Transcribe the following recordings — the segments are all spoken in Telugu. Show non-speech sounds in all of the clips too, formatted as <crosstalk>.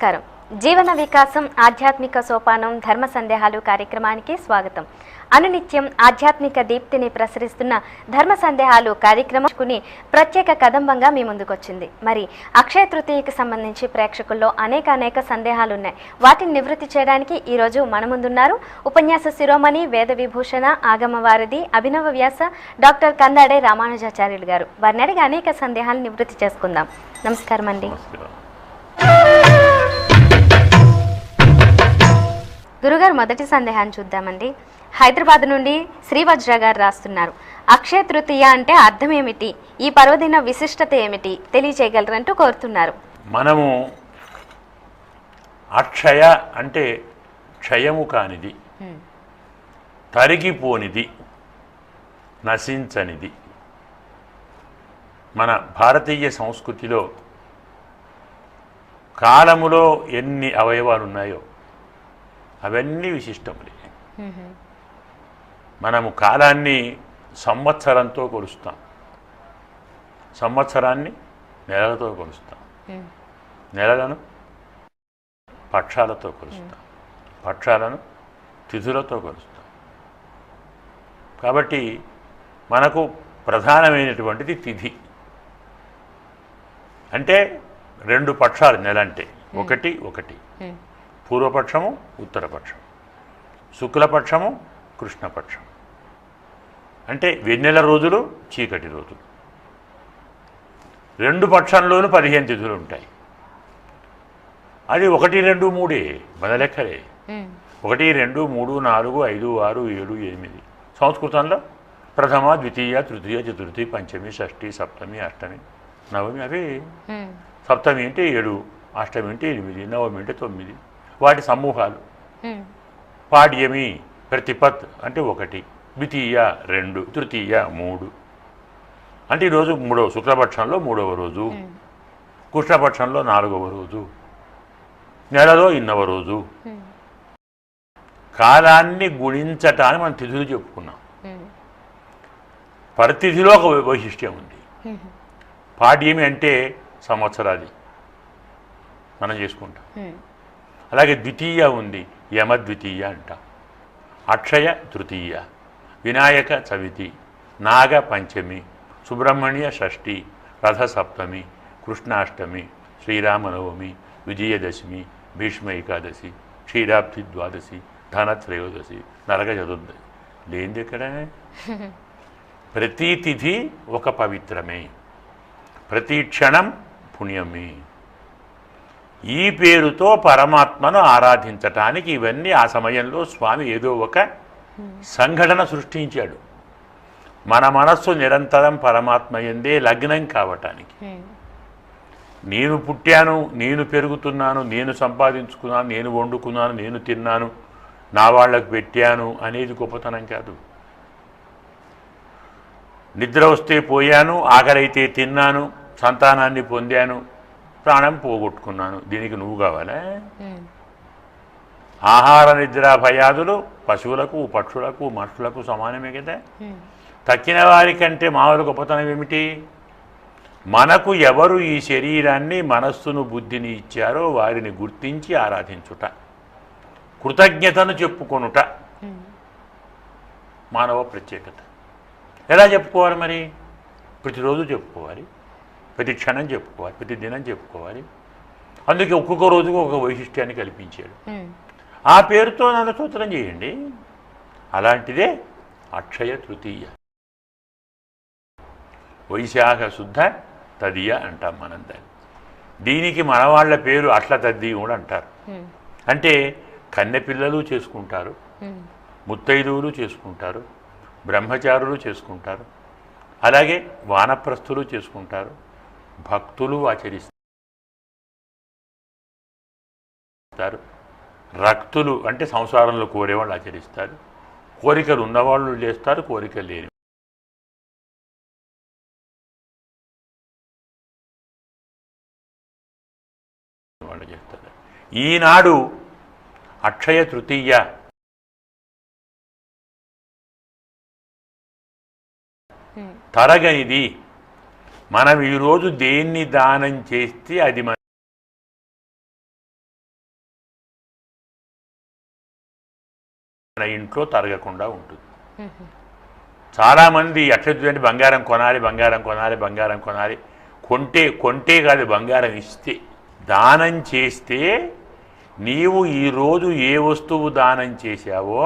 నమస్కారం. జీవన వికాసం ఆధ్యాత్మిక సోపానం ధర్మ సందేహాలు కార్యక్రమానికి స్వాగతం. అనునిత్యం ఆధ్యాత్మిక దీప్తిని ప్రసరిస్తున్న ధర్మ సందేహాలు కార్యక్రమం ప్రత్యేక కదంబంగా మీ ముందుకొచ్చింది. మరి అక్షయ తృతీయకి సంబంధించి ప్రేక్షకుల్లో అనేక అనేక సందేహాలు ఉన్నాయి వాటిని నివృత్తి చేయడానికి ఈరోజు మన ముందున్నారు ఉపన్యాస శిరోమణి వేద విభూషణ ఆగమవారధి అభినవ వ్యాస డాక్టర్ కందాడే రామానుజాచార్యులు గారు. వారిని అడిగి అనేక సందేహాలు నివృత్తి చేసుకుందాం. నమస్కారం. అండి గురుగారు మొదటి సందేహాన్ని చూద్దామండి. హైదరాబాద్ నుండి శ్రీవజ్ర గారు రాస్తున్నారు. అక్షయ తృతీయ అంటే అర్థం ఏమిటి? ఈ పర్వదిన విశిష్టత ఏమిటి? తెలియచేయగలరంటూ కోరుతున్నారు. మనము అక్షయ అంటే క్షయము కానిది తరిగిపోనిది నశించనిది. మన భారతీయ సంస్కృతిలో కాలములో ఎన్ని అవయవాలు ఉన్నాయో అవన్నీ విశిష్టములే. మనము కాలాన్ని సంవత్సరంతో కొలుస్తాం. సంవత్సరాన్ని నెలలతో కొలుస్తాం. నెలలను పక్షాలతో కొలుస్తాం. పక్షాలను తిథులతో కొలుస్తాం. కాబట్టి మనకు ప్రధానమైనటువంటిది తిథి. అంటే రెండు పక్షాలు నెల అంటే ఒకటి ఒకటి. పూర్వపక్షము ఉత్తరపక్షం శుక్లపక్షము కృష్ణపక్షం అంటే వెన్నెల రోజులు చీకటి రోజులు. రెండు పక్షంలోనూ పదిహేను తిథులు ఉంటాయి. అది ఒకటి రెండు మూడే మన లెక్కలే. ఒకటి రెండు మూడు నాలుగు ఐదు ఆరు ఏడు ఎనిమిది. సంస్కృతంలో ప్రథమ ద్వితీయ తృతీయ చతుర్థి పంచమి షష్ఠి సప్తమి అష్టమి నవమి అవి. సప్తమి అంటే ఏడు అష్టమి అంటే ఎనిమిది నవమి అంటే తొమ్మిది. వాటి సమూహాలు. పాడ్యమి ప్రతిపత్ అంటే ఒకటి ద్వితీయ రెండు తృతీయ మూడు. అంటే ఈరోజు మూడవ శుక్లపక్షంలో మూడవ రోజు కృష్ణపక్షంలో నాలుగవ రోజు నెలలో ఇన్నవ రోజు. కాలాన్ని గుణించటాన్ని మనం తిథులు చెప్పుకున్నాం. పరితిథిలో ఒక వైశిష్ట్యం ఉంది. పాడ్యమి అంటే సంవత్సరాది. మనం చేసుకుంటాం. అలాగే ద్వితీయ ఉంది. యమద్వితీయ అంట. అక్షయ తృతీయ. వినాయక చవితి. నాగ పంచమి. సుబ్రహ్మణ్య షష్ఠి. రథ సప్తమి కృష్ణాష్టమి. శ్రీరామనవమి. విజయదశమి. భీష్మ ఏకాదశి. క్షీరాబ్ది ద్వాదశి. ధనత్రయోదశి. నరక చతుర్దశి. లేనిది ఎక్కడ? <laughs> ప్రతి తిథి ఒక పవిత్రమే. ప్రతి క్షణం పుణ్యమే. ఈ పేరుతో పరమాత్మను ఆరాధించటానికి ఇవన్నీ ఆ సమయంలో స్వామి ఏదో ఒక సంఘటన సృష్టించాడు. మన మనస్సు నిరంతరం పరమాత్మ ఎందే లగ్నం కావటానికి. నేను పుట్టాను నేను పెరుగుతున్నాను నేను సంపాదించుకున్నాను నేను వండుకున్నాను నేను తిన్నాను నా వాళ్ళకు పెట్టాను అనేది గొప్పతనం కాదు. నిద్ర వస్తే పోయాను ఆకలైతే తిన్నాను సంతానాన్ని పొందాను ప్రాణం పోగొట్టుకున్నాను. దీనికి నువ్వు కావాలా? ఆహార నిద్ర భయాదులు పశువులకు పక్షులకు మనుషులకు సమానమే కదా? తక్కిన వారికంటే మామూలు గొప్పతనం ఏమిటి? మనకు ఎవరు ఈ శరీరాన్ని మనస్సును బుద్ధిని ఇచ్చారో వారిని గుర్తించి ఆరాధించుట. కృతజ్ఞతను చెప్పుకొనుట. మానవ ప్రత్యేకత. ఎలా చెప్పుకోవాలి మరి? ప్రతిరోజు చెప్పుకోవాలి. ప్రతి క్షణం చెప్పుకోవాలి ప్రతి దినం చెప్పుకోవాలి. అందుకే ఒక్కొక్క రోజుకు ఒక వైశిష్ట్యాన్ని కల్పించాడు. ఆ పేరుతో నన్ను స్తోత్రం చేయండి. అలాంటిదే అక్షయ తృతీయ. వైశాఖ శుద్ధ తదియ అంటాం మనం దాన్ని. దీనికి మన వాళ్ళ పేరు అట్ల తద్ది కూడా అంటారు. అంటే కన్నె పిల్లలు చేసుకుంటారు. ముత్తైదువులు చేసుకుంటారు. బ్రహ్మచారులు చేసుకుంటారు. అలాగే వానప్రస్థులు చేసుకుంటారు. భక్తులు ఆచరిస్తారు. రక్తులు అంటే సంసారంలో కోరేవాళ్ళు ఆచరిస్తారు. కోరికలు ఉన్నవాళ్ళు చేస్తారు కోరికలు లేని వాళ్ళు చేస్తారు. ఈనాడు అక్షయ తృతీయ తరగనిది మనం ఈరోజు దేన్ని దానం చేస్తే అది మన ఇంట్లో తరగకుండా ఉంటుంది. చాలామంది చూడండి బంగారం కొనాలి బంగారం కొనాలి బంగారం కొనాలి. కొంటే కొంటే కాదు బంగారం ఇస్తే దానం చేస్తే నీవు ఈరోజు ఏ వస్తువు దానం చేశావో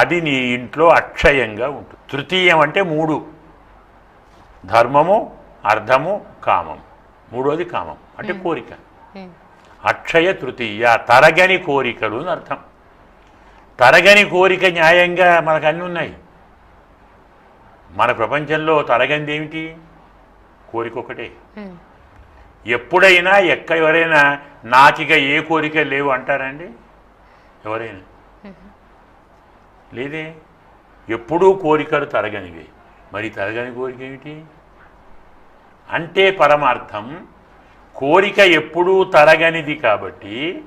అది నీ ఇంట్లో అక్షయంగా ఉంటుంది. తృతీయం అంటే మూడు. ధర్మము అర్థము కామం. మూడోది కామం అంటే కోరిక. అక్షయ తృతీయ తరగని కోరికలు అని అర్థం. తరగని కోరిక న్యాయంగా మనకు అన్నీ ఉన్నాయి. మన ప్రపంచంలో తరగనిది ఏమిటి? కోరిక ఒకటే. ఎప్పుడైనా ఎక్క ఎవరైనా నాకిక ఏ కోరిక లేవు అంటారండి? ఎవరైనా? లేదే. ఎప్పుడూ కోరికలు తరగనివి. మరి తరగని కోరిక ఏమిటి? అంటే పరమార్థం కోరిక ఎప్పుడూ తరగనిది కాబట్టి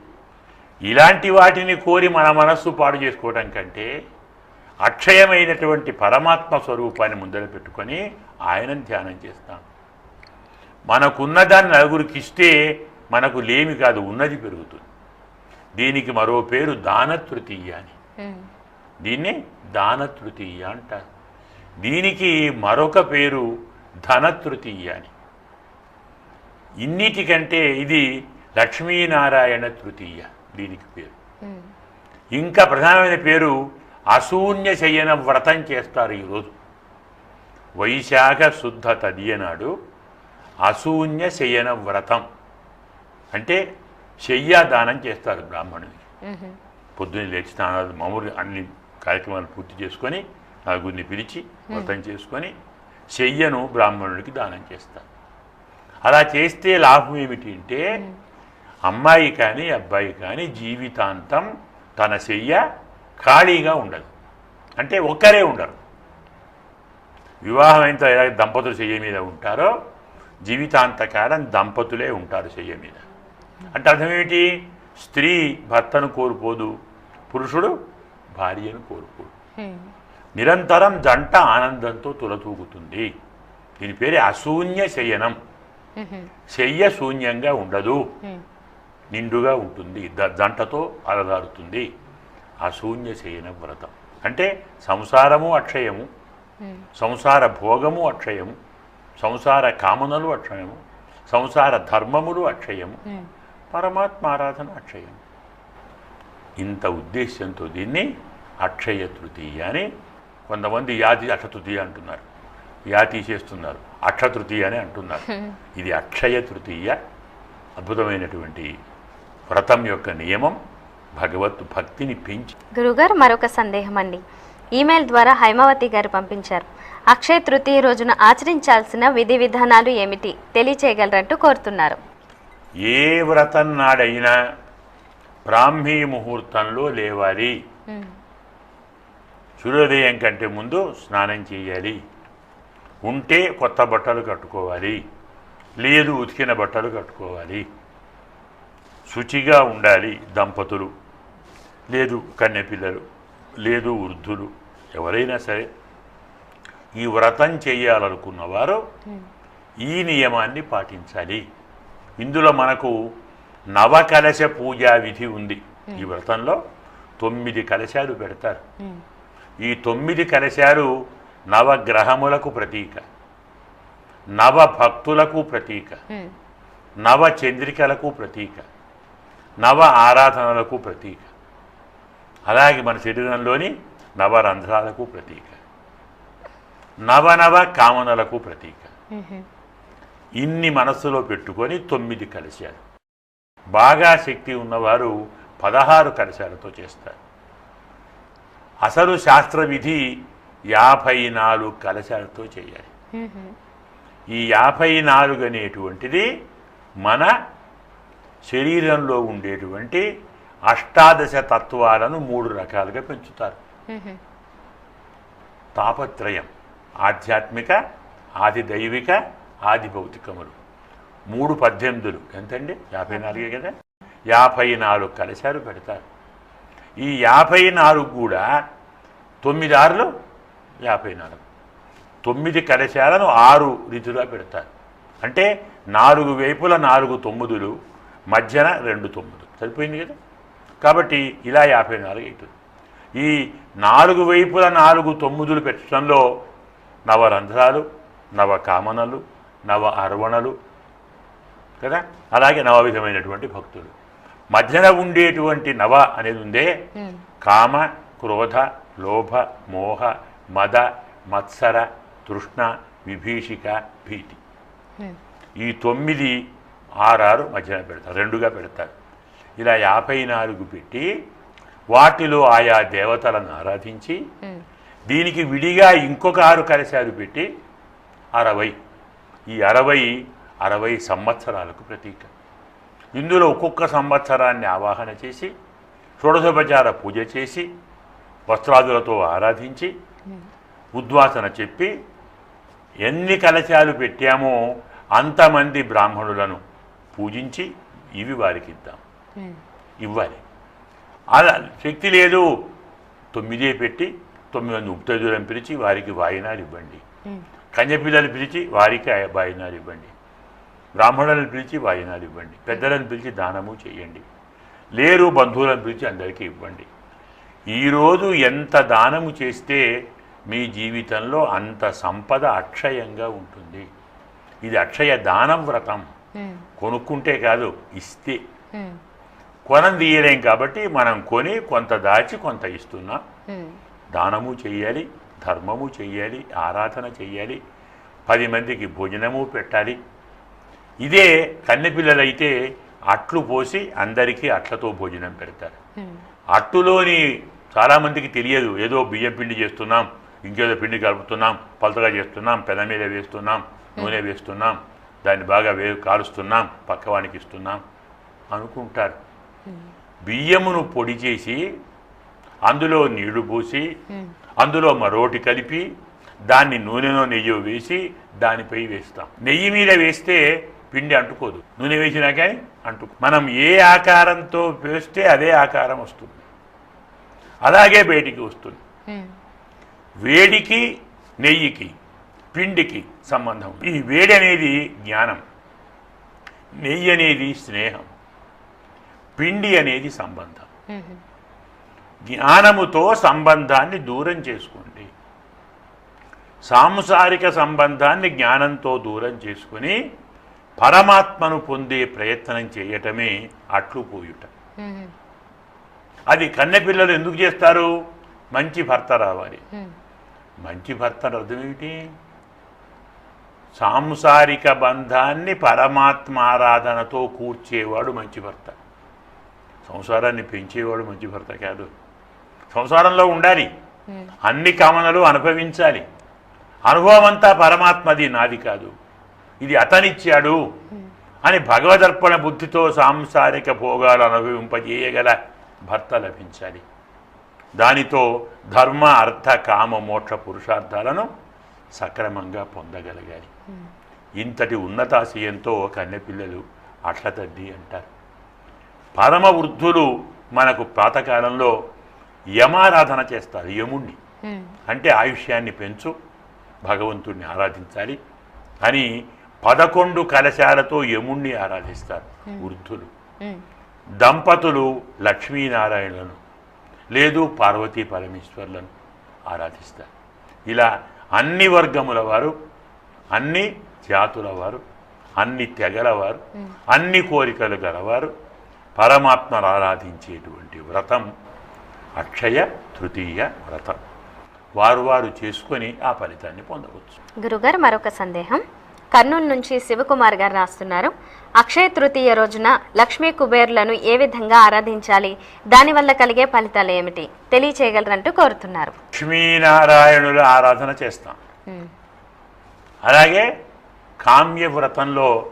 ఇలాంటి వాటిని కోరి మన మనస్సు పాడు చేసుకోవడం కంటే అక్షయమైనటువంటి పరమాత్మ స్వరూపాన్ని ముందర పెట్టుకొని ఆయనను ధ్యానం చేస్తాం. మనకున్న దాన్ని నలుగురికి ఇస్తే మనకు లేమి కాదు ఉన్నది పెరుగుతుంది. దీనికి మరో పేరు దానతృతీయ అని. దీన్ని దానతృతీయ అంటారు. దీనికి మరొక పేరు ధనతృతీయ అని. ఇన్నిటికంటే ఇది లక్ష్మీనారాయణ తృతీయ దీనికి పేరు. ఇంకా ప్రధానమైన పేరు అశూన్య శయన వ్రతం చేస్తారు ఈరోజు. వైశాఖ శుద్ధ తదియ నాడు అశూన్య శయన వ్రతం. అంటే శయ్యాదానం చేస్తారు బ్రాహ్మణుడికి పొద్దున్న లేచి స్నానాలు మామూలు అన్ని కార్యక్రమాలు పూర్తి చేసుకొని నలుగురిని పిలిచి వ్రతం చేసుకొని శయ్యను బ్రాహ్మణుడికి దానం చేస్తారు. అలా చేస్తే లాభం ఏమిటి అంటే అమ్మాయి కానీ అబ్బాయి కానీ జీవితాంతం తన చెయ్య ఖాళీగా ఉండదు. అంటే ఒక్కరే ఉండరు. వివాహం అయిన ఎలా దంపతులు చెయ్య మీద ఉంటారో జీవితాంతకాలం దంపతులే ఉంటారు చెయ్య మీద. అంటే అర్థం ఏమిటి? స్త్రీ భర్తను కోల్పోదు పురుషుడు భార్యను కోల్పోదు. నిరంతరం జంట ఆనందంతో తులతూగుతుంది. దీని పేరే అశూన్య శయనం. శయ్య శూన్యంగా ఉండదు. నిండుగా ఉంటుంది. ద- జంటతో అలదారుతుంది అశూన్య శయన వ్రతం. అంటే సంసారము అక్షయము సంసార భోగము అక్షయము సంసార కామనలు అక్షయము సంసార ధర్మములు అక్షయము పరమాత్మ ఆరాధన అక్షయం ఇంత ఉద్దేశ్యంతో దీన్ని అక్షయ తృతీయ అని కొంతమంది యాది అక్షతృతీయ అంటున్నారు. యా తీసేస్తున్నారు. అక్షతృతీయ అని అంటున్నారు. <laughs> ఇది అక్షయ తృతీయ అద్భుతమైనటువంటి వ్రతం యొక్క నియమం. భగవత్ భక్తిని పెంచి గురుగారు మరొక సందేహం అండి. ఈమెయిల్ ద్వారా హైమావతి గారు పంపించారు. అక్షయ తృతీయ రోజున ఆచరించాల్సిన విధి విధానాలు ఏమిటి? తెలియచేయగలరంటూ కోరుతున్నారు. ఏ వ్రతం నాడైనా బ్రాహ్మీ ముహూర్తంలో లేవాలి. సూర్యోదయం కంటే ముందు స్నానం చేయాలి. ఉంటే కొత్త బట్టలు కట్టుకోవాలి లేదు ఉతికిన బట్టలు కట్టుకోవాలి. శుచిగా ఉండాలి దంపతులు లేదు కన్నెపిల్లలు లేదు వృద్ధులు ఎవరైనా సరే. ఈ వ్రతం చేయాలనుకున్నవారు ఈ నియమాన్ని పాటించాలి. ఇందులో మనకు నవకలశ పూజా విధి ఉంది. ఈ వ్రతంలో తొమ్మిది కలశాలు పెడతారు. ఈ తొమ్మిది కలశాలు నవగ్రహములకు ప్రతీక. నవ భక్తులకు ప్రతీక. నవ చంద్రికలకు ప్రతీక. నవ ఆరాధనలకు ప్రతీక. అలాగే మన శరీరంలోని నవరంధ్రాలకు ప్రతీక. నవనవ కామనలకు ప్రతీక. ఇన్ని మనస్సులో పెట్టుకొని తొమ్మిది కలశాలు బాగా శక్తి ఉన్నవారు పదహారు కలశాలతో చేస్తారు. అసలు శాస్త్ర విధి యాభై నాలుగు కలశాలతో చేయాలి. ఈ యాభై నాలుగు అనేటువంటిది మన శరీరంలో ఉండేటువంటి అష్టాదశ తత్వాలను మూడు రకాలుగా పెంచుతారు. తాపత్రయం ఆధ్యాత్మిక ఆది దైవిక ఆది భౌతికములు మూడు పద్దెనిమిదిలు. ఎంతండి? యాభై నాలుగే కదా? యాభై నాలుగు కలశాలు పెడతారు. ఈ యాభై నాలుగు కూడా తొమ్మిది ఆరులు యాభై నాలుగు తొమ్మిది కలశాలను ఆరు రీతిగా పెడతారు. అంటే నాలుగు వైపుల నాలుగు తొమ్మిదులు మధ్యన రెండు తొమ్మిది సరిపోయింది కదా? కాబట్టి ఇలా యాభై నాలుగు అవుతుంది ఈ నాలుగు వైపుల నాలుగు తొమ్మిదులు పెట్టడంలో నవరంధ్రాలు నవ కామనలు నవ అర్వణలు కదా? అలాగే నవవిధమైనటువంటి భక్తులు. మధ్యన ఉండేటువంటి నవ అనేది ఉందే కామ క్రోధ లోభ మోహ మద మత్సర తృష్ణ విభీషిక భీతి. ఉమ్, ఈ తొమ్మిది ఆరారు మధ్యన పెడతారు రెండుగా పెడతారు. ఇలా యాభై నాలుగు పెట్టి వాటిలో ఆయా దేవతలను ఆరాధించి ఉమ్, దీనికి విడిగా ఇంకొక ఆరు కలశాలు పెట్టి అరవై. ఈ అరవై అరవై సంవత్సరాలకు ప్రతీక. ఇందులో ఒక్కొక్క సంవత్సరాన్ని ఆవాహన చేసి షోడశోపచార పూజ చేసి వస్త్రాదులతో ఆరాధించి ఉద్వాసన చెప్పి ఎన్ని కలశాలు పెట్టామో అంతమంది బ్రాహ్మణులను పూజించి ఇవి వారికి ఇద్దాం. ఇవ్వాలి. అలా శక్తి లేదు. తొమ్మిదే పెట్టి తొమ్మిది మంది ఉప్తజులను పిలిచి వారికి వాయినాలు ఇవ్వండి. కన్యపిల్లలు పిలిచి వారికి వాయినాలు ఇవ్వండి. బ్రాహ్మణులను పిలిచి వాయినాలు ఇవ్వండి. పెద్దలను పిలిచి దానము చేయండి. లేరు బంధువులను పిలిచి అందరికీ ఇవ్వండి. ఈరోజు ఎంత దానము చేస్తే మీ జీవితంలో అంత సంపద అక్షయంగా ఉంటుంది. ఇది అక్షయ దానం వ్రతం. కొనుక్కుంటే కాదు ఇస్తే. కొనం తీయలేం కాబట్టి మనం కొని కొంత దాచి కొంత ఇస్తున్నాం. దానము చెయ్యాలి ధర్మము చెయ్యాలి ఆరాధన చెయ్యాలి పది మందికి భోజనము పెట్టాలి. ఇదే కన్నెపిల్లలైతే అట్లు పోసి అందరికీ అట్లతో భోజనం పెడతారు. అట్టులోని చాలామందికి తెలియదు ఏదో బియ్యం పిండి చేస్తున్నాం ఇంకేదో పిండి కలుపుతున్నాం పలతగా చేస్తున్నాం పెన మీద వేస్తున్నాం నూనె వేస్తున్నాం దాన్ని బాగా వే కాలుస్తున్నాం పక్కవానికి ఇస్తున్నాం అనుకుంటారు. బియ్యమును పొడి చేసి అందులో నీళ్ళు పోసి అందులో మరోటి కలిపి దాన్ని నూనెలో నెయ్యి వేసి దానిపై వేస్తాం. నెయ్యి మీద వేస్తే పిండి అంటుకోదు. నూనె వేసినా కానీ అంటు మనం ఏ ఆకారంతో వేస్తే అదే ఆకారం వస్తుంది. అలాగే బయటికి వస్తుంది. వేడికి నెయ్యికి పిండికి సంబంధం ఈ వేడి అనేది జ్ఞానం. నెయ్యి అనేది స్నేహం. పిండి అనేది సంబంధం. జ్ఞానముతో సంబంధాన్ని దూరం చేసుకోండి. సాంసారిక సంబంధాన్ని జ్ఞానంతో దూరం చేసుకుని పరమాత్మను పొందే ప్రయత్నం చేయటమే అట్లు పోయుట. అది కన్నెపిల్లలు ఎందుకు చేస్తారు? మంచి భర్త రావాలి. మంచి భర్త అర్థం ఏమిటి? సాంసారిక బంధాన్ని పరమాత్మ ఆరాధనతో కూర్చేవాడు మంచి భర్త. సంసారాన్ని పెంచేవాడు మంచి భర్త కాదు. సంసారంలో ఉండాలి. అన్ని కామనలు అనుభవించాలి. అనుభవం అంతా పరమాత్మది నాది కాదు. ఇది అతనిచ్చాడు అని భగవదర్పణ బుద్ధితో సాంసారిక భోగాలు అనుభవింపజేయగల భర్త లభించాలి. దానితో ధర్మ అర్థ కామ మోక్ష పురుషార్థాలను సక్రమంగా పొందగలగాలి ఇంతటి ఉన్నతాశయంతో కన్నెపిల్లలు అట్లతద్ది అంటారు. పరమ వృద్ధులు మనకు పాతకాలంలో యమారాధన చేస్తారు యముణ్ణి. అంటే ఆయుష్యాన్ని పెంచు భగవంతుణ్ణి ఆరాధించాలి అని పదకొండు కలశాలతో యముణ్ణి ఆరాధిస్తారు వృద్ధులు. దంపతులు లక్ష్మీనారాయణలను. లేదు పార్వతీ పరమేశ్వర్లను ఆరాధిస్తారు. ఇలా అన్ని వర్గముల వారు అన్ని జాతుల వారు అన్ని తెగల వారు అన్ని కోరికలు గలవారు పరమాత్మను ఆరాధించేటువంటి వ్రతం అక్షయ తృతీయ వ్రతం. వారు వారు చేసుకొని ఆ ఫలితాన్ని పొందవచ్చు. గురుగారు మరొక సందేహం. కర్నూలు నుంచి శివకుమార్ గారు రాస్తున్నారు. అక్షయ తృతీయ రోజున లక్ష్మీ కుబేరులను ఏ విధంగా ఆరాధించాలి? దానివల్ల కలిగే ఫలితాలు ఏమిటి? తెలియచేయగలరంటూ కోరుతున్నారు. లక్ష్మీనారాయణుల ఆరాధన చేస్తాం. అలాగే కామ్య వ్రతంలో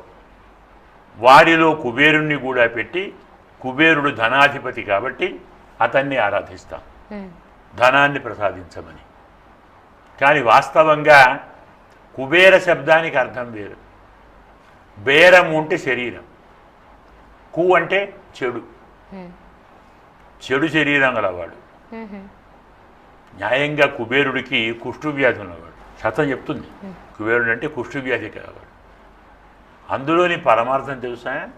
వారిలో కుబేరుణ్ణి కూడా పెట్టి కుబేరుడు ధనాధిపతి కాబట్టి అతన్ని ఆరాధిస్తాం. ధనాన్ని ప్రసాదించమని. కానీ వాస్తవంగా కుబేర శబ్దానికి అర్థం వేరు. బేరము అంటే శరీరం. కు అంటే చెడు. చెడు శరీరం గలవాడు. న్యాయంగా కుబేరుడికి కుష్ఠువ్యాధి ఉన్నవాడు. శతం చెప్తుంది. కుబేరుడు అంటే కుష్ఠువ్యాధి కలవాడు అందులోని పరమార్థం తెలుసా?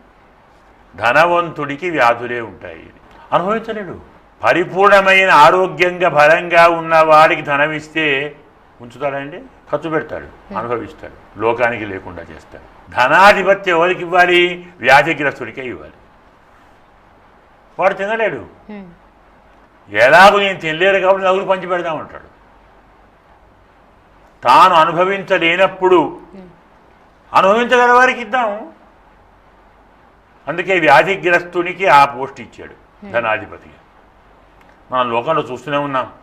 ధనవంతుడికి వ్యాధులే ఉంటాయి అనుభవించలేడు. పరిపూర్ణమైన ఆరోగ్యంగా బలంగా ఉన్న వాడికి ధనం ఇస్తే ఉంచుతాడండి ఖర్చు పెడతాడు. అనుభవిస్తాడు. లోకానికి లేకుండా చేస్తాడు. ధనాధిపత్యం ఎవరికి ఇవ్వాలి? వ్యాధిగ్రస్తుడికే ఇవ్వాలి. వాడు తినలేడు. ఎలాగో నేను తినలేరు కాబట్టి నలుగురు పంచి పెడదామంటాడు తాను అనుభవించలేనప్పుడు అనుభవించగల వారికి ఇద్దాం. అందుకే వ్యాధిగ్రస్తునికి ఆ పోస్ట్ ఇచ్చాడు ధనాధిపతిగా. మనం లోకంలో చూస్తూనే ఉన్నాం.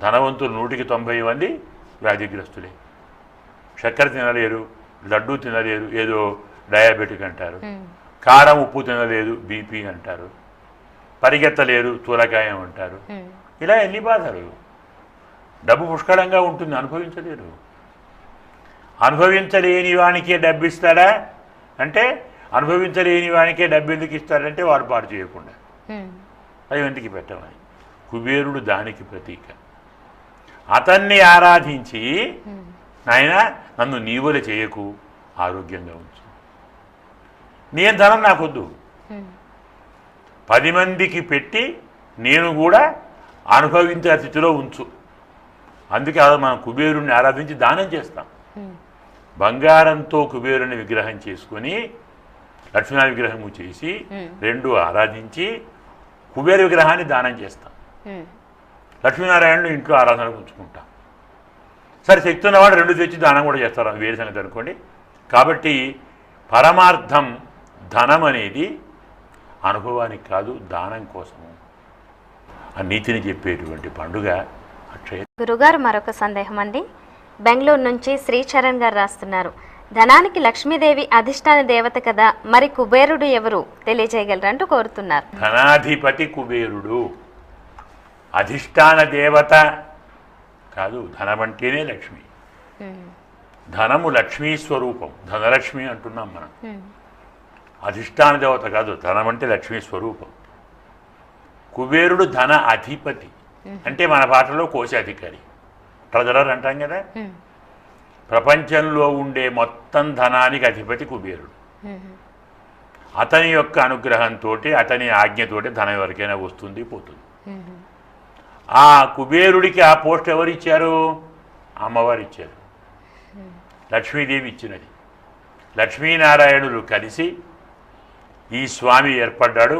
ధనవంతులు నూటికి తొంభై మంది వ్యాధిగ్రస్తులే. చక్కెర తినలేరు. లడ్డూ తినలేరు ఏదో డయాబెటిక్ అంటారు. కారం ఉప్పు తినలేదు బీపీ అంటారు. పరిగెత్తలేరు తూలకాయం అంటారు. ఇలా ఎన్ని బాధలు. డబ్బు పుష్కలంగా ఉంటుంది అనుభవించలేరు. అనుభవించలేని వానికే డబ్బు ఇస్తాడా అంటే అనుభవించలేని వానికే డబ్బు ఎందుకు ఇస్తాడంటే వాడు పాటు చేయకుండా. అది ఎందుకు పెట్టమని? కుబేరుడు దానికి ప్రతీక. అతన్ని ఆరాధించి నాయన నన్ను నీవుల చేయకు ఆరోగ్యంగా ఉంచు. నేను ధనం నాకొద్దు. పది మందికి పెట్టి నేను కూడా అనుభవించే స్థితిలో ఉంచు. అందుకే ఆ మనం కుబేరుణ్ణి ఆరాధించి దానం చేస్తాం. బంగారంతో కుబేరుని విగ్రహం చేసుకొని లక్ష్మీనారాయణ విగ్రహము చేసి. రెండు ఆరాధించి కుబేర విగ్రహాన్ని దానం చేస్తాం. లక్ష్మీనారాయణను ఇంట్లో ఆరాధన ఉంచుకుంటాం. సరే శక్తి ఉన్నవాడు రెండు తెచ్చి దానం కూడా చేస్తారు అది వేరే సంగతి అనుకోండి. కాబట్టి పరమార్థం ధనం అనేది అనుభవానికి కాదు దానం కోసము. ఆ నీతిని చెప్పేటువంటి పండుగ అక్షయ గురుగారు మరొక సందేహం అండి. బెంగళూరు నుంచి శ్రీచరణ్ గారు రాస్తున్నారు. ధనానికి లక్ష్మీదేవి అధిష్టాన దేవత కదా మరి కుబేరుడు ఎవరు? తెలియజేయగలరంటూ కోరుతున్నారు. ధనాధిపతి కుబేరుడు. అధిష్టాన దేవత కాదు ధనమంటేనే లక్ష్మి. ఉమ్, ధనము లక్ష్మీ స్వరూపం. ధనలక్ష్మి అంటున్నాం మనం. అధిష్టాన దేవత కాదు ధనం అంటే లక్ష్మీ స్వరూపం. కుబేరుడు ధన అధిపతి. అంటే మన పాటలో కోశాధికారి ట్రెజరర్ అంటాం కదా? ప్రపంచంలో ఉండే మొత్తం ధనానికి అధిపతి కుబేరుడు. అతని యొక్క అనుగ్రహంతో అతని ఆజ్ఞతోటి ధనం ఎవరికైనా వస్తుంది పోతుంది. ఆ కుబేరుడికి ఆ పోస్ట్ ఎవరు ఇచ్చారు అమ్మవారు ఇచ్చారు లక్ష్మీదేవి ఇచ్చినది. లక్ష్మీనారాయణులు కలిసి ఈ స్వామి ఏర్పడ్డాడు.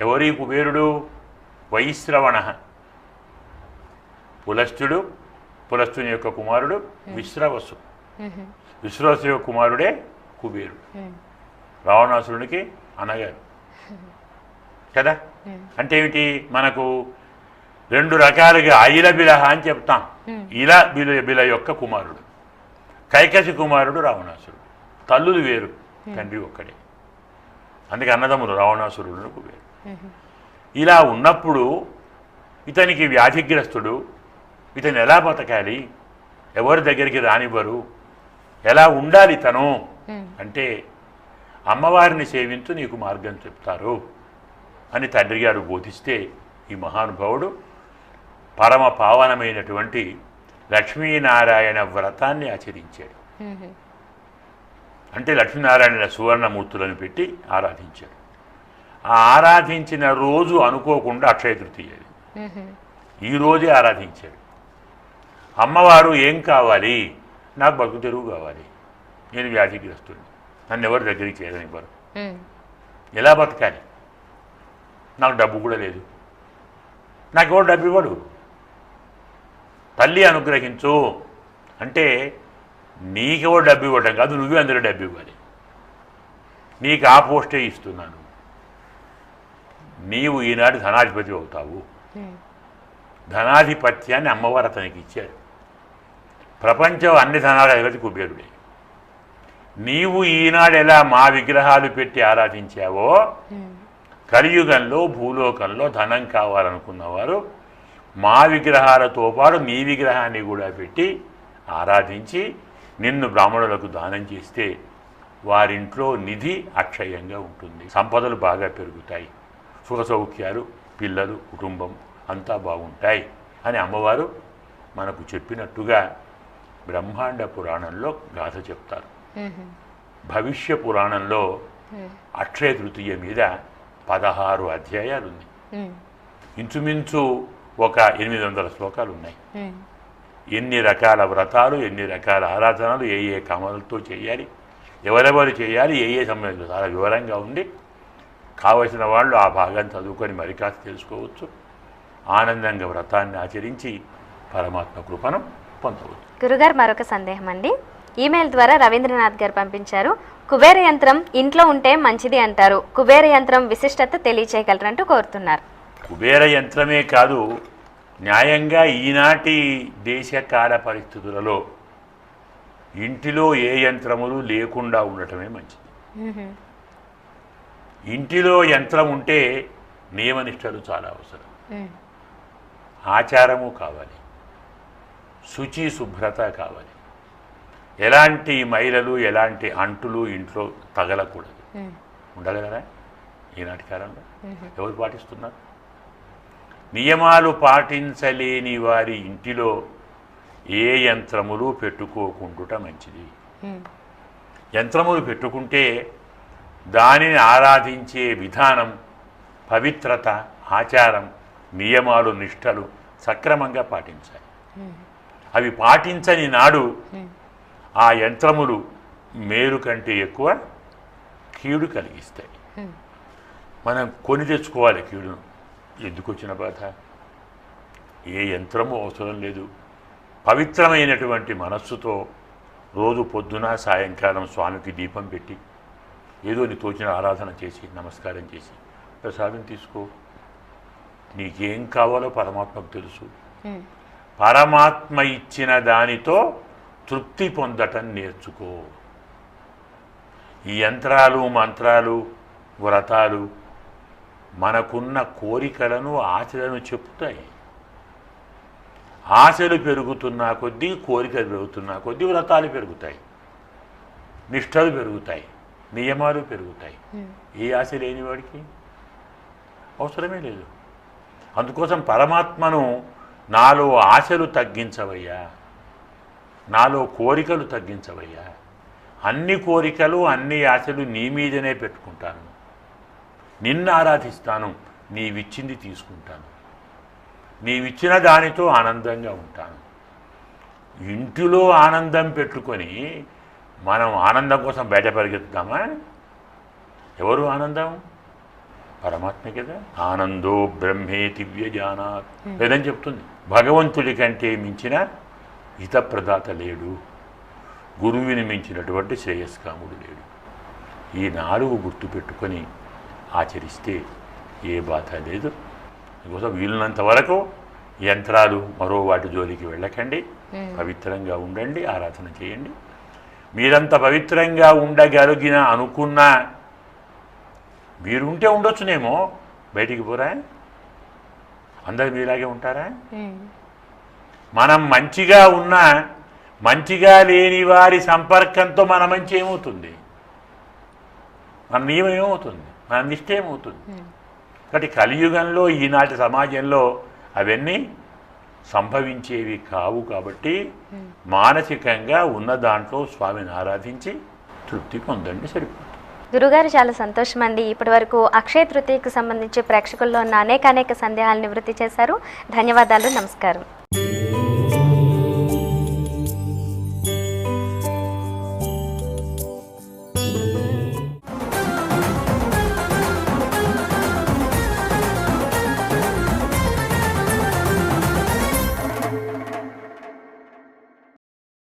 ఎవరి కుబేరుడు? వైశ్రవణ. పులస్తుడు పులస్తుని యొక్క కుమారుడు విశ్రవసు. విశ్రవసు యొక్క కుమారుడే కుబేరుడు. రావణాసురునికి అనగారు కదా? ఉమ్, అంటే ఏమిటి? మనకు రెండు రకాలుగా ఐల బిలహ అని చెప్తాం. ఇల బిల బిల యొక్క కుమారుడు. కైకసి కుమారుడు రావణాసురుడు. తల్లులు వేరు తండ్రి ఒక్కడే. అందుకే అన్నదమ్ములు రావణాసురుడు ఉమ్, ఇలా ఉన్నప్పుడు ఇతనికి వ్యాధిగ్రస్తుడు ఇతను ఎలా బతకాలి ఎవరి దగ్గరికి రానివ్వరు ఎలా ఉండాలి తను అంటే అమ్మవారిని సేవించు నీకు మార్గం చెప్తారు అని తండ్రి గారు బోధిస్తే ఈ మహానుభావుడు పరమ పావనమైనటువంటి లక్ష్మీనారాయణ వ్రతాన్ని ఆచరించాడు. అంటే లక్ష్మీనారాయణ సువర్ణమూర్తులను పెట్టి ఆరాధించాడు. ఆ ఆరాధించిన రోజు అనుకోకుండా అక్షయ తృతీయ అది. ఉమ్, ఈ రోజే ఆరాధించాడు. అమ్మవారు ఏం కావాలి? నాకు బతుకు తెరువు కావాలి. నేను వ్యాధిగ్రస్తుని నన్ను ఎవరి దగ్గరికి చేరనివ్వరు. ఉమ్, ఎలా బతకాలి? నాకు డబ్బు కూడా లేదు. నాకు ఎవరు డబ్బు ఇవ్వడు తల్లి అనుగ్రహించు. అంటే నీకెవరు డబ్బు ఇవ్వడం కాదు నువ్వే అందరూ డబ్బు ఇవ్వాలి నీకు ఆ పోస్టే ఇస్తున్నాను. నీవు ఈనాడు ధనాధిపతి అవుతావు. ఉమ్, ధనాధిపత్యాన్ని అమ్మవారు అతనికి ఇచ్చారు ప్రపంచం అన్ని ధనాధిపతి కుబేరుడే. నీవు ఈనాడు ఎలా మా విగ్రహాలు పెట్టి ఆరాధించావో ఉమ్, కలియుగంలో భూలోకంలో ధనం కావాలనుకున్నవారు మా విగ్రహాలతో పాటు నీ విగ్రహాన్ని కూడా పెట్టి ఆరాధించి నిన్ను బ్రాహ్మణులకు దానం చేస్తే వారింట్లో నిధి అక్షయంగా ఉంటుంది. సంపదలు బాగా పెరుగుతాయి. సుఖ సౌఖ్యాలు పిల్లలు కుటుంబం అంతా బాగుంటాయి అని అమ్మవారు మనకు చెప్పినట్టుగా బ్రహ్మాండ పురాణంలో గాథ చెప్తారు. భవిష్య పురాణంలో అక్షయ తృతీయ మీద పదహారు అధ్యాయాలు ఉంది ఇంచుమించు ఒక ఎనిమిది వందల శ్లోకాలు ఉన్నాయి. ఎన్ని రకాల వ్రతాలు ఎన్ని రకాల ఆరాధనలు ఏ ఏ కామలతో చేయాలి ఎవరెవరు చేయాలి ఏ ఏ సమయంలో చాలా వివరంగా ఉంది. కావలసిన వాళ్ళు ఆ భాగం చదువుకొని మరి కాస్త తెలుసుకోవచ్చు. ఆనందంగా వ్రతాన్ని ఆచరించి పరమాత్మ కృపను పొందవచ్చు. గురుగారు మరొక సందేహం అండి. ఈమెయిల్ ద్వారా రవీంద్రనాథ్ గారు పంపించారు. కుబేర యంత్రం ఇంట్లో ఉంటే మంచిది అంటారు. కుబేర యంత్రం విశిష్టత తెలియచేయగలరంటూ కోరుతున్నారు. కుబేర యంత్రమే కాదు న్యాయంగా ఈనాటి దేశ కాల పరిస్థితులలో ఇంటిలో ఏ యంత్రములు లేకుండా ఉండటమే మంచిది. ఇంటిలో యంత్రం ఉంటే నియమనిష్టలు చాలా అవసరం. ఆచారము కావాలి. శుచి శుభ్రత కావాలి. ఎలాంటి మైలలు ఎలాంటి అంటులు ఇంట్లో తగలకూడదు. ఉండాలి కదా ఈనాటి కాలంలో? ఎవరు పాటిస్తున్నారు? నియమాలు పాటించలేని వారి ఇంటిలో ఏ యంత్రములు పెట్టుకోకుండుట మంచిది. యంత్రములు పెట్టుకుంటే దానిని ఆరాధించే విధానం పవిత్రత ఆచారం నియమాలు నిష్టలు సక్రమంగా పాటించాలి. అవి పాటించని నాడు ఆ యంత్రములు మేలు కంటే ఎక్కువ కీడు కలిగిస్తాయి. మనం కొని తెచ్చుకోవాలి కీడును. ఎందుకు వచ్చిన బాధ? ఏ యంత్రము అవసరం లేదు. పవిత్రమైనటువంటి మనస్సుతో రోజు పొద్దున సాయంకాలం స్వామికి దీపం పెట్టి ఏదో నీ తోచిన ఆరాధన చేసి నమస్కారం చేసి ప్రసాదం తీసుకో. నీకేం కావాలో పరమాత్మకు తెలుసు. పరమాత్మ ఇచ్చిన దానితో తృప్తి పొందటం నేర్చుకో. ఈ యంత్రాలు మంత్రాలు వ్రతాలు మనకున్న కోరికలను ఆశలను చెప్తాయి. ఆశలు పెరుగుతున్నా కొద్దీ కోరికలు పెరుగుతున్నా కొద్దీ వ్రతాలు పెరుగుతాయి. నిష్టలు పెరుగుతాయి. నియమాలు పెరుగుతాయి. ఉమ్, ఏ ఆశ లేనివాడికి అవసరమే లేదు. అందుకోసం పరమాత్మను నాలో ఆశలు తగ్గించవయ్యా. నాలో కోరికలు తగ్గించవయ్యా. అన్ని కోరికలు అన్ని ఆశలు నీ మీదనే పెట్టుకుంటాను. నిన్ను ఆరాధిస్తాను నీవిచ్చింది తీసుకుంటాను. నీవిచ్చిన దానితో ఆనందంగా ఉంటాను. ఇంటిలో ఆనందం పెట్టుకొని మనం ఆనందం కోసం బయట పరిగెత్తుతామా? ఎవరు ఆనందం? పరమాత్మ కదా. ఆనందో బ్రహ్మే దివ్యజానాత్ లేదని చెప్తుంది. భగవంతుడి కంటే మించిన హితప్రదాత లేడు. గురువుని మించినటువంటి శ్రేయస్కాముడు లేడు. ఈ నాలుగు గుర్తుపెట్టుకొని ఆచరిస్తే ఏ బాధ లేదు. అందుకోసం వీలున్నంత వరకు యంత్రాలు మరో వాటి జోలికి వెళ్ళకండి. పవిత్రంగా ఉండండి ఆరాధన చేయండి. మీరంత పవిత్రంగా ఉండగలిగిన అనుకున్నా మీరుంటే ఉండొచ్చునేమో. బయటికి పోరా? అందరు మీలాగే ఉంటారా? మనం మంచిగా ఉన్నా మంచిగా లేని వారి సంపర్కంతో మన మంచి ఏమవుతుంది? మన నియమం ఏమవుతుంది? మన నిష్ట ఏమవుతుంది ఉమ్. కాబట్టి కలియుగంలో ఈనాటి సమాజంలో అవన్నీ సంభవించేవి కావు కాబట్టి మానసికంగా ఉన్న దాంట్లో స్వామిని ఆరాధించి తృప్తి పొందండి సరిపోతుంది. గురుగారు చాలా సంతోషం అండి ఇప్పటి వరకు అక్షయ తృతీయకు సంబంధించి ప్రేక్షకుల్లో ఉన్న అనేక అనేక సందేహాలు నివృత్తి చేశారు. ధన్యవాదాలు నమస్కారం.